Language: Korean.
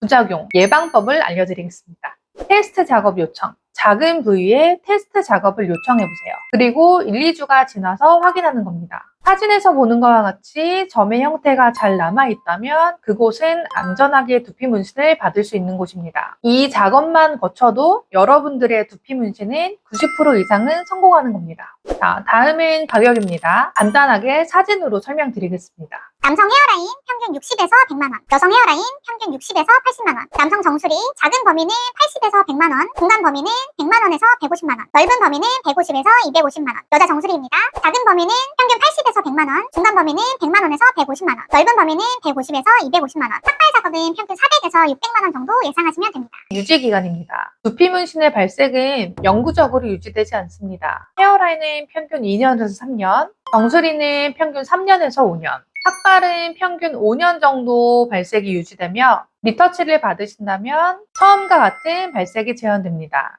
부작용, 예방법을 알려드리겠습니다. 테스트 작업 요청. 작은 부위에 테스트 작업을 요청해 보세요. 그리고 1, 2주가 지나서 확인하는 겁니다. 사진에서 보는 것과 같이 점의 형태가 잘 남아있다면 그곳은 안전하게 두피 문신을 받을 수 있는 곳입니다. 이 작업만 거쳐도 여러분들의 두피 문신은 90% 이상은 성공하는 겁니다. 자, 다음은 가격입니다. 간단하게 사진으로 설명드리겠습니다. 남성 헤어라인 평균 60에서 100만 원, 여성 헤어라인 평균 60에서 80만 원, 남성 정수리 작은 범위는 80에서 100만 원, 중간 범위는 100만 원에서 150만 원, 넓은 범위는 150에서 250만 원. 여자 정수리입니다. 작은 범위는 평균 80에서 100만 원, 중간 범위는 100만 원에서 150만 원, 넓은 범위는 150에서 250만 원. 삭발 작업은 평균 400에서 600만 원 정도 예상하시면 됩니다. 유지 기간입니다. 두피 문신의 발색은 영구적으로 유지되지 않습니다. 헤어라인은 평균 2년에서 3년, 정수리는 평균 3년에서 5년, 삭발은 평균 5년 정도 발색이 유지되며 리터치를 받으신다면 처음과 같은 발색이 재현됩니다.